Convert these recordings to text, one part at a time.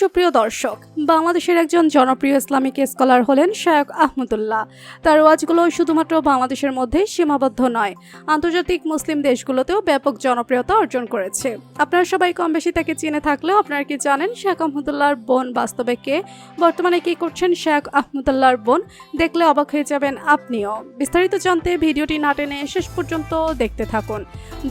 সুপ্রিয় দর্শক, বাংলাদেশের একজন জনপ্রিয় ইসলামিক স্কলার হলেন শায়ক আহমদুল্লাহ। তার ওয়াজগুলো শুধুমাত্র বাংলাদেশের মধ্যে সীমাবদ্ধ নয়, আন্তর্জাতিক মুসলিম দেশগুলোতেও ব্যাপক জনপ্রিয়তা অর্জন করেছে। আপনারা সবাই কম বেশি তাকে চিনে থাকলেও আপনারা কি জানেন শেখ আহমদুল্লাহর বোন বাস্তবে কে? বর্তমানে কি করছেন শেখ আহমদুল্লাহর বোন? দেখলে অবাক হয়ে যাবেন আপনিও। বিস্তারিত জানতে ভিডিওটি না টেনে শেষ পর্যন্ত দেখতে থাকুন।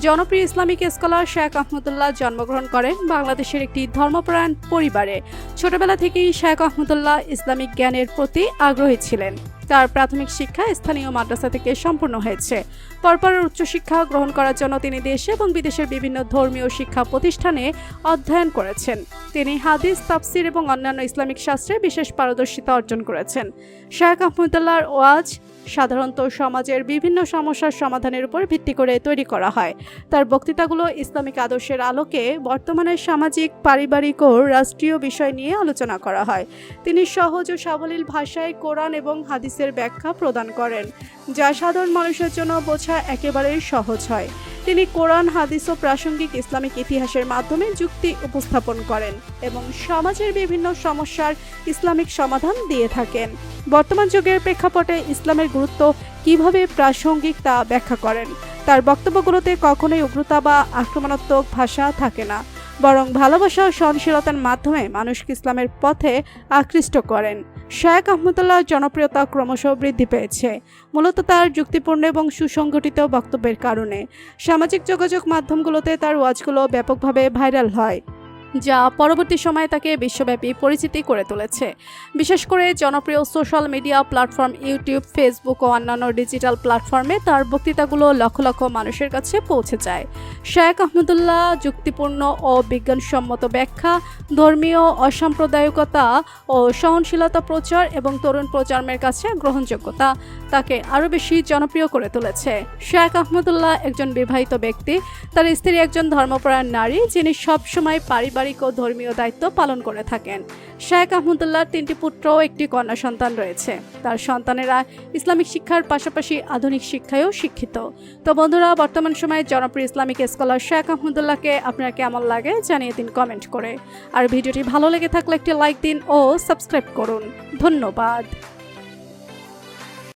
জনপ্রিয় ইসলামিক স্কলার শেখ আহমদুল্লাহ জন্মগ্রহণ করেন বাংলাদেশের একটি ধর্মপরায়ণ পরিবারে। ছোটবেলা থেকেই শেখ আহমদুল্লাহ ইসলামিক জ্ঞানের প্রতি আগ্রহী ছিলেন। তার প্রাথমিক শিক্ষা স্থানীয় মাদ্রাসা থেকে সম্পূর্ণ হয়েছে। পরপর উচ্চশিক্ষা গ্রহণ করার জন্য তিনি দেশে এবং বিদেশের বিভিন্ন ধর্মীয় শিক্ষা প্রতিষ্ঠানে অধ্যয়ন করেছেন। তিনি হাদিস, তাফসির এবং অন্যান্য ইসলামিক শাস্ত্রে বিশেষ পারদর্শিতা অর্জন করেছেন। শেখ আহমদুল্লাহর ওয়াজ সাধারণত সমাজের বিভিন্ন সমস্যার সমাধানের উপর ভিত্তি করে তৈরি করা হয়। তার বক্তৃতাগুলো ইসলামিক আদর্শের আলোকে বর্তমানে সামাজিক, পারিবারিক ও রাষ্ট্রীয় বিষয় নিয়ে আলোচনা করা হয়। তিনি সহজ ও সাবলীল ভাষায় কোরআন এবং হাদিসের ব্যাখ্যা প্রদান করেন, যা সাধারণ মানুষের জন্য বোঝা একেবারেই সহজ হয়। তিনি কোরআন, হাদিস ও প্রাসঙ্গিক ইসলামিক ইতিহাসের মাধ্যমে যুক্তি উপস্থাপন করেন এবং সমাজের বিভিন্ন সমস্যার ইসলামিক সমাধান দিয়ে থাকেন। বর্তমান যুগের প্রেক্ষাপটে ইসলামের গুরুত্ব কীভাবে প্রাসঙ্গিক তা ব্যাখ্যা করেন? তার বক্তব্যগুলোতে কখনোই উগ্রতা বা আক্রমণাত্মক ভাষা থাকে না। বরং ভালোবাসা ও সহনশীলতার মাধ্যমে মানুষকে ইসলামের পথে আকৃষ্ট করেন। শায়েক আহমদুল্লাহর জনপ্রিয়তা ক্রমশ বৃদ্ধি পেয়েছে, মূলত তার যুক্তিপূর্ণ এবং সুসংগঠিত বক্তব্যের কারণে। সামাজিক যোগাযোগ মাধ্যমগুলোতে তার ওয়াজগুলো ব্যাপকভাবে ভাইরাল হয়। যা পরবর্তী সময়ে তাকে বিশ্বব্যাপী পরিচিতি করে তুলেছে। বিশেষ করে জনপ্রিয় social media platform YouTube, Facebook ও অন্যান্য ডিজিটাল প্ল্যাটফর্মে তার বক্তৃতাগুলো লক্ষ লক্ষ মানুষের কাছে পৌঁছে যায়। শায়েক আহমদুল্লাহ যুক্তিপূর্ণ ও বিজ্ঞানসম্মত ব্যাখ্যা, ধর্মীয় অসাম্প্রদায়িকতা ও সহনশীলতা প্রচার এবং তরুণ প্রজন্মের কাছে গ্রহণযোগ্যতা তাকে আরও বেশি জনপ্রিয় করে তুলেছে। শায়েক আহমদুল্লাহ একজন বিবাহিত ব্যক্তি, তার স্ত্রী একজন ধর্মপরায়ণ নারী যিনি সবসময় পারিবারিক ও ধর্মীয় দায়িত্ব পালন করে থাকেন। শায়েক আহমদুল্লাহর তিনটি পুত্র ও একটি কন্যা সন্তান রয়েছে। তার সন্তানেরা ইসলামিক শিক্ষার পাশাপাশি আধুনিক শিক্ষায়ও শিক্ষিত। তো বন্ধুরা, বর্তমান সময়ে জনপ্রিয় ইসলামিক স্কলার শেখ আহমদুল্লাহকে আপনার কেমন লাগে জানিয়ে দিন কমেন্ট করে। আর ভিডিওটি ভালো লেগে থাকলে একটি লাইক দিন ও সাবস্ক্রাইব করুন। ধন্যবাদ।